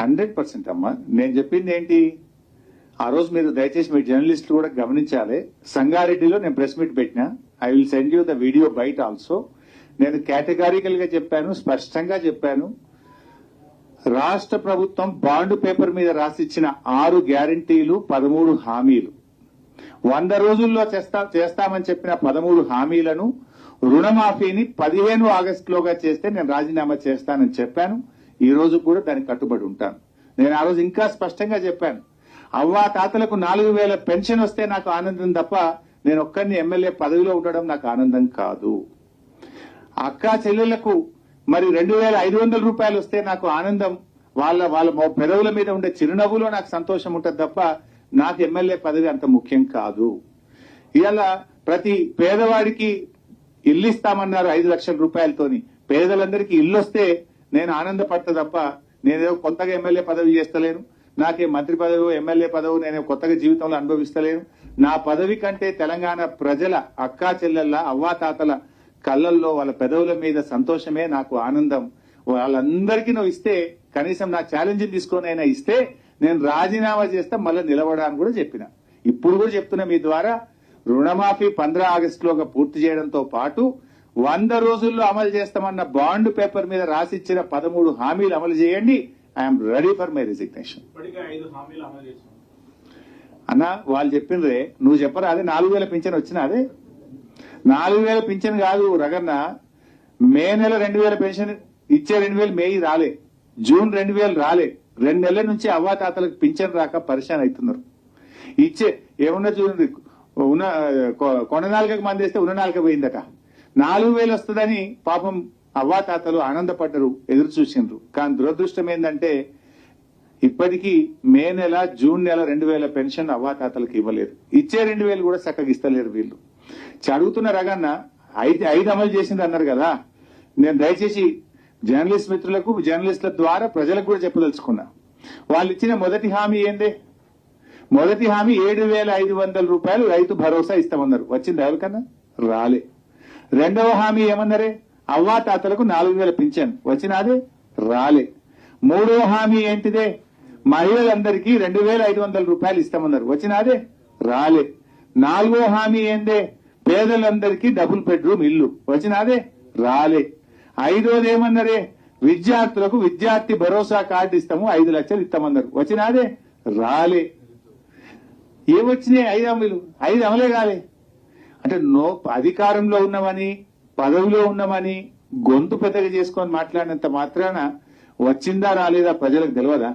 Hundred percent అమ్మా. నేను చెప్పింది ఏంటి? ఆ రోజు మీరు దయచేసి మీ జర్నలిస్టులు కూడా గమనించాలి. సంగారెడ్డిలో నేను ప్రెస్ మీట్ పెట్టిన. I will send you the video బయట ఆల్సో. నేను కేటగారికల్గా చెప్పాను స్పష్టంగా చెప్పాను. రాష్ట్ర ప్రభుత్వం బాండ్ పేపర్ మీద రాసిచ్చిన ఆరు గ్యారంటీలు పదమూడు హామీలు. వంద రోజుల్లో చేస్తా చేస్తామని చెప్పిన పదమూడు హామీలను రుణమాఫీని పదిహేను ఆగస్టులోగా చేస్తే నేను రాజీనామా చేస్తానని చెప్పాను. ఈ రోజు కూడా దానికి కట్టుబడి ఉంటాను. నేను ఆ రోజు ఇంకా స్పష్టంగా చెప్పాను. అవ్వా తాతలకు నాలుగు వేల పెన్షన్ వస్తే నాకు ఆనందం తప్ప నేను ఒక్కరిని ఎమ్మెల్యే పదవిలో ఉండడం నాకు ఆనందం కాదు. అక్క చెల్లెళ్ళకు మరి రెండు వేల ఐదు వందల రూపాయలు వస్తే నాకు ఆనందం వాళ్ళ వాళ్ళ పెదవుల మీద ఉండే చిరునవ్వులో నాకు సంతోషం ఉంటుంది తప్ప నాకు ఎమ్మెల్యే పదవి అంత ముఖ్యం కాదు. ఇలా ప్రతి పేదవాడికి ఇల్లు ఇస్తామన్నారు ఐదు లక్షల రూపాయలతోని. పేదలందరికీ ఇల్లు వస్తే నేను ఆనందపడతా తప్ప నేనేదో కొత్తగా ఎమ్మెల్యే పదవి చేస్తలేను. నాకే మంత్రి పదవి ఎమ్మెల్యే పదవి నేను కొత్తగా జీవితంలో అనుభవిస్తలేను. నా పదవి కంటే తెలంగాణ ప్రజల అక్కా చెల్లెళ్ళ అవ్వాతాతల కళ్ళల్లో వాళ్ళ పెదవుల మీద సంతోషమే నాకు ఆనందం. వాళ్ళందరికీ నువ్వు ఇస్తే కనీసం నా ఛాలెంజ్ తీసుకొని అయినా ఇస్తే నేను రాజీనామా చేస్తే మళ్ళీ నిలబడాలని కూడా చెప్పిన. ఇప్పుడు కూడా చెప్తున్నా మీ ద్వారా. రుణమాఫీ పంద్రా ఆగస్టులోగా పూర్తి చేయడంతో పాటు వంద రోజుల్లో అమలు చేస్తామన్న బాండ్ పేపర్ మీద రాసిచ్చిన పదమూడు హామీలు అమలు చేయండి. I'm ready for my resignation అన్న వాళ్ళు చెప్పిండ్రే నువ్వు చెప్పరా అదే నాలుగు వేల పింఛన్ వచ్చినా అదే? నాలుగు వేల పింఛన్ కాదు రగన్న మే నెల రెండు వేల పెన్షన్ ఇచ్చే రెండు వేలు మే రాలే. జూన్ రెండు వేలు రాలే. రెండు నెలల నుంచి అవ్వాతాతలకు పింఛన్ రాక పరిశాన్ అవుతున్నారు ఇచ్చే ఏమన్నా చూడండి ఉన్న కొ- కొన నాలుగకి మంది వేస్తే ఉన్న నాలుక పోయిందట. నాలుగు వేలు వస్తుందని పాపం అవ్వాతాతలు ఆనందపడ్డరు ఎదురు చూసిండ్రు కానీ దురదృష్టం ఏంటంటే ఇప్పటికీ మే నెల జూన్ నెల రెండు వేల పెన్షన్ అవ్వాతాతలకు ఇవ్వలేదు. ఇచ్చే రెండు వేలు కూడా చక్కగా ఇస్తలేరు వీళ్ళు. చదువుతున్న రగన్న ఐదు ఐదు అమలు చేసింది అన్నారు కదా. నేను దయచేసి జర్నలిస్ట్ మిత్రులకు జర్నలిస్టుల ద్వారా ప్రజలకు కూడా చెప్పదలుచుకున్నా. వాళ్ళు ఇచ్చిన మొదటి హామీ ఏందే? మొదటి హామీ ఏడు వేల ఐదు వందల రూపాయలు రైతు భరోసా ఇస్తామన్నారు. వచ్చింది ఎవరికన్నా? రాలే. రెండవ హామీ ఏమన్నారే? అవ్వా తాతలకు నాలుగు వేల పింఛన్. వచ్చినాదే? రాలే. మూడవ హామీ ఏంటిదే? మహిళలందరికీ రెండు వేల ఐదు వందల రూపాయలు ఇస్తామన్నారు. వచ్చినాదే? రాలే. నాలుగో హామీ ఏందే? పేదలందరికీ డబుల్ బెడ్రూమ్ ఇల్లు. వచ్చినాదే? రాలే. ఐదోది ఏమన్నారే? విద్యార్థులకు విద్యార్థి భరోసా కార్డు ఇస్తాము ఐదు లక్షలు ఇస్తామన్నారు. వచ్చినాదే? రాలే. ఏమొచ్చినాయి? ఐదు అమలు ఐదు అమలే కాలే. అంటే నో అధికారంలో ఉన్నామని పదవిలో ఉన్నామని గొంతు పెద్దగా చేసుకొని మాట్లాడినంత మాత్రాన వచ్చిందా రాలేదా ప్రజలకు తెలియదా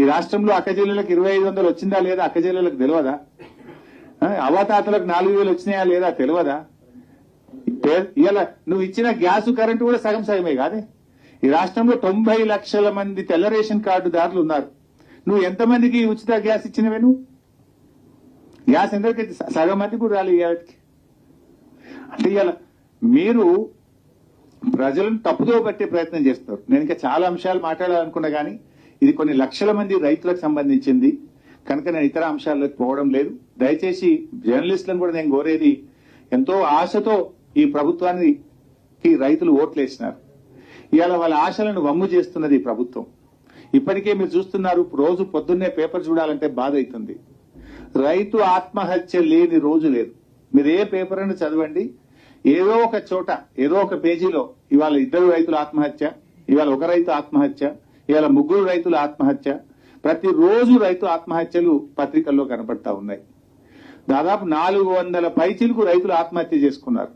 ఈ రాష్ట్రంలో అక్క జిల్లాలకు ఇరవై ఐదు వందలు వచ్చిందా లేదా అక్క జిల్లాలకు తెలియదా అవతాతలకు నాలుగు వేలు వచ్చినాయా లేదా తెలియదా ఇలా నువ్వు ఇచ్చిన గ్యాస్ కరెంటు కూడా సగం సగమే కాదే. ఈ రాష్ట్రంలో తొంభై లక్షల మంది తెల్ల రేషన్ కార్డు దారులు ఉన్నారు. నువ్వు ఎంతమందికి ఉచిత గ్యాస్ ఇచ్చినవే నువ్వు? గ్యాస్ ఎందరికి సగం మంది కూడా రాలేదు ఇవాళకి అంటే ఇవాళ మీరు ప్రజలను తప్పుదో పట్టే ప్రయత్నం చేస్తారు నేను ఇంకా చాలా అంశాలు మాట్లాడాలనుకున్నా కానీ ఇది కొన్ని లక్షల మంది రైతులకు సంబంధించింది. కనుక నేను ఇతర అంశాల్లోకి పోవడం లేదు. దయచేసి జర్నలిస్టులను కూడా నేను కోరేది ఎంతో ఆశతో ఈ ప్రభుత్వానికి రైతులు ఓట్లేసినారు ఇవాళ వాళ్ళ ఆశలను వమ్ము చేస్తున్నది ఈ ప్రభుత్వం. ఇప్పటికే మీరు చూస్తున్నారు రోజు పొద్దున్నే పేపర్ చూడాలంటే బాధ అవుతుంది. రైతు ఆత్మహత్య లేని రోజు లేదు. మీరు ఏ పేపర్ అని చదవండి. ఏదో ఒక చోట ఏదో ఒక పేజీలో ఇవాళ ఇద్దరు రైతుల ఆత్మహత్య ఇవాళ ఒక రైతు ఆత్మహత్య ఇవాళ ముగ్గురు రైతుల ఆత్మహత్య. ప్రతిరోజు రైతు ఆత్మహత్యలు పత్రికల్లో కనపడతా ఉన్నాయి. దాదాపు నాలుగు వందల పైచిలకు రైతులు ఆత్మహత్య చేసుకున్నారు.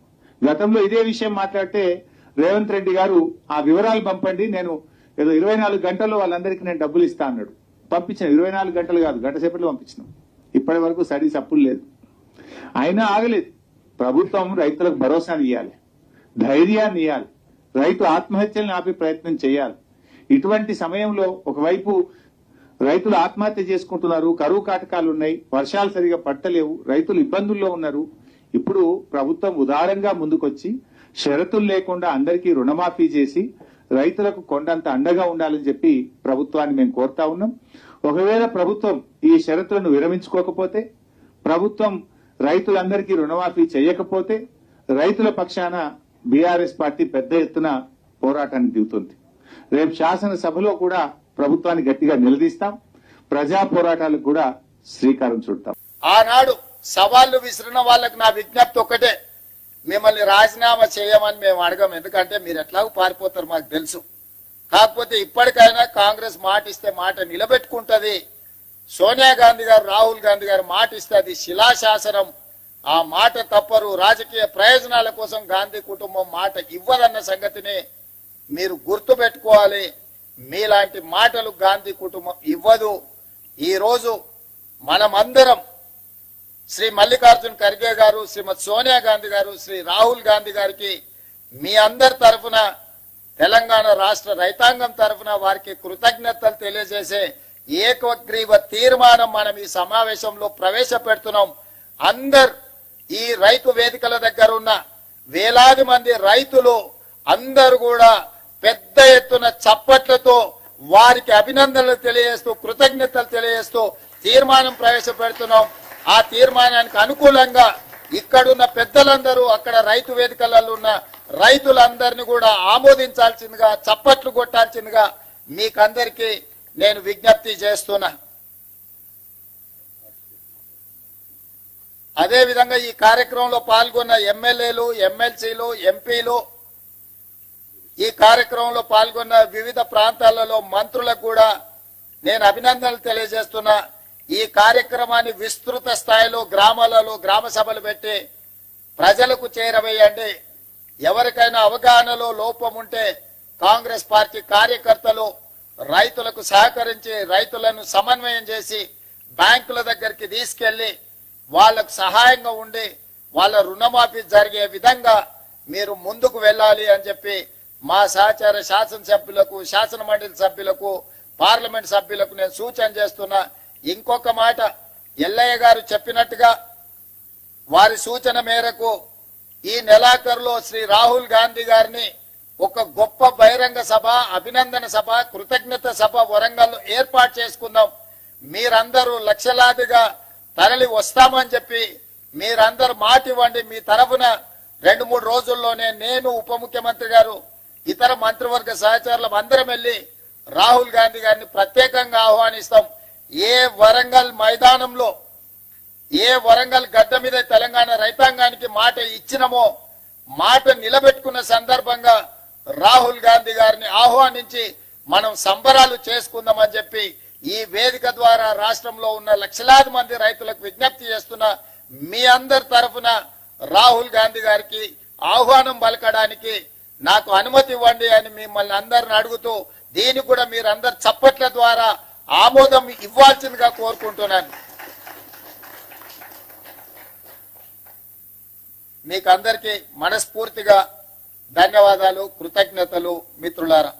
గతంలో ఇదే విషయం మాట్లాడితే రేవంత్ రెడ్డి గారు ఆ వివరాలు పంపండి నేను ఏదో ఇరవై నాలుగు గంటల్లో వాళ్ళందరికీ నేను డబ్బులు ఇస్తా అన్నాడు. పంపించాను ఇరవై నాలుగు గంటలు కాదు గంట సేపట్లో పంపించినాం. ఇప్పటి వరకు స్టడీస్ అప్పుడు లేదు. అయినా ఆగలేదు. ప్రభుత్వం రైతులకు భరోసాని ఇవ్వాలి ధైర్యాన్ని ఇవ్వాలి రైతు ఆత్మహత్యలను ఆపే ప్రయత్నం చేయాలి. ఇటువంటి సమయంలో ఒకవైపు రైతులు ఆత్మహత్య చేసుకుంటున్నారు కరువు కాటకాలు ఉన్నాయి వర్షాలు సరిగా పట్టలేవు రైతులు ఇబ్బందుల్లో ఉన్నారు. ఇప్పుడు ప్రభుత్వం ఉదారంగా ముందుకొచ్చి షరతులు లేకుండా అందరికీ రుణమాఫీ చేసి రైతులకు కొండంత అండగా ఉండాలని చెప్పి ప్రభుత్వాన్ని మేము కోరుతా ఉన్నాం. ఒకవేళ ప్రభుత్వం ఈ షరతులను విరమించుకోకపోతే ప్రభుత్వం రైతులందరికీ రుణమాఫీ చేయకపోతే రైతుల పక్షాన బీఆర్ఎస్ పార్టీ పెద్ద ఎత్తున పోరాటానికి దిగుతుంది. రేపు శాసనసభలో కూడా ప్రభుత్వాన్ని గట్టిగా నిలదీస్తాం. ప్రజా పోరాటాలకు కూడా శ్రీకారం చుడతాం. ఆనాడు సవాళ్ళు విసిరిన వాళ్ళకు నా విజ్ఞప్తి ఒకటే మిమ్మల్ని రాజీనామా చేయమని మేము అడగం. ఎందుకంటే మీరు ఎట్లాగో పారిపోతారు మాకు తెలుసు. కాకపోతే ఇప్పటికైనా కాంగ్రెస్ మాట ఇస్తే మాట నిలబెట్టుకుంటది. సోనియా గాంధీ గారు రాహుల్ గాంధీ గారు మాట ఇస్తే అది శిలాశాసనం. ఆ మాట తప్పరు. రాజకీయ ప్రయోజనాల కోసం గాంధీ కుటుంబం మాట ఇవ్వదన్న సంగతిని మీరు గుర్తు పెట్టుకోవాలి మీలాంటి మాటలు గాంధీ కుటుంబం ఇవ్వదు. ఈరోజు మనమందరం శ్రీ మల్లికార్జున్ ఖర్గే గారు శ్రీమతి సోనియా గాంధీ గారు శ్రీ రాహుల్ గాంధీ గారికి మీ అందరి తరఫున తెలంగాణ రాష్ట్ర రైతాంగం తరఫున వారికి కృతజ్ఞతలు తెలియజేసే ఏకగ్రీవ తీర్మానం మనం ఈ సమావేశంలో ప్రవేశపెడుతున్నాం. అందరు ఈ రైతు వేదికల దగ్గర ఉన్న వేలాది మంది రైతులు అందరు కూడా పెద్ద ఎత్తున చప్పట్లతో వారికి అభినందనలు తెలియజేస్తూ కృతజ్ఞతలు తెలియజేస్తూ తీర్మానం ప్రవేశపెడుతున్నాం. ఆ తీర్మానానికి అనుకూలంగా ఇక్కడున్న పెద్దలందరూ అక్కడ రైతు వేదికలలో ఉన్న రైతులందరినీ కూడా ఆమోదించాల్సిందిగా చప్పట్లు కొట్టాల్సిందిగా మీకందరికీ నేను విజ్ఞప్తి చేస్తున్నా. అదేవిధంగా ఈ కార్యక్రమంలో పాల్గొన్న ఎమ్మెల్యేలు ఎమ్మెల్సీలు ఎంపీలు ఈ కార్యక్రమంలో పాల్గొన్న వివిధ ప్రాంతాలలో మంత్రులకు కూడా నేను అభినందనలు తెలియజేస్తున్నా. ఈ కార్యక్రమాన్ని విస్తృత స్థాయిలో గ్రామాలలో గ్రామ సభలు పెట్టి ప్రజలకు చేరవేయండి. ఎవరికైనా అవగాహనలో లోపం ఉంటే కాంగ్రెస్ పార్టీ కార్యకర్తలు రైతులకు సహకరించి రైతులను సమన్వయం చేసి బ్యాంకుల దగ్గరికి తీసుకెళ్ళి వాళ్ళకు సహాయంగా ఉండి వాళ్ళ రుణమాఫీ జరిగే విధంగా మీరు ముందుకు వెళ్ళాలి అని చెప్పి మా సహచార శాసనసభ్యులకు శాసన మండలి సభ్యులకు పార్లమెంట్ సభ్యులకు నేను సూచన చేస్తున్నా. ఇంకొక మాట ఎల్లయ్య గారు చెప్పినట్టుగా వారి సూచన మేరకు ఈ నెలాఖరులో శ్రీ రాహుల్ గాంధీ గారిని ఒక గొప్ప బహిరంగ సభ అభినందన సభ కృతజ్ఞత సభ వరంగల్ ఏర్పాటు చేసుకుందాం. మీరందరూ లక్షలాదిగా తరలి వస్తామని చెప్పి మీరందరూ మాట ఇవ్వండి. మీ తరఫున రెండు మూడు రోజుల్లోనే నేను ఉప ముఖ్యమంత్రి గారు ఇతర మంత్రివర్గ సహచరులం అందరం వెళ్ళి రాహుల్ గాంధీ గారిని ప్రత్యేకంగా ఆహ్వానిస్తాం. ఏ వరంగల్ మైదానంలో ఏ వరంగల్ గడ్డ మీద తెలంగాణ రైతాంగానికి మాట ఇచ్చినమో మాట నిలబెట్టుకున్న సందర్భంగా రాహుల్ గాంధీ గారిని ఆహ్వానించి మనం సంబరాలు చేసుకుందామని చెప్పి ఈ వేదిక ద్వారా రాష్ట్రంలో ఉన్న లక్షలాది మంది రైతులకు విజ్ఞప్తి చేస్తున్న మీ అందరి తరఫున రాహుల్ గాంధీ గారికి ఆహ్వానం పలకడానికి నాకు అనుమతి ఇవ్వండి అని మిమ్మల్ని అందరిని అడుగుతూ దీన్ని కూడా మీరందరు చప్పట్ల ద్వారా ఆమోదం ఇవ్వాల్సిందిగా కోరుకుంటున్నాను. మీకు అందరికీ మనస్ఫూర్తిగా ధన్యవాదాలు కృతజ్ఞతలు మిత్రులారా.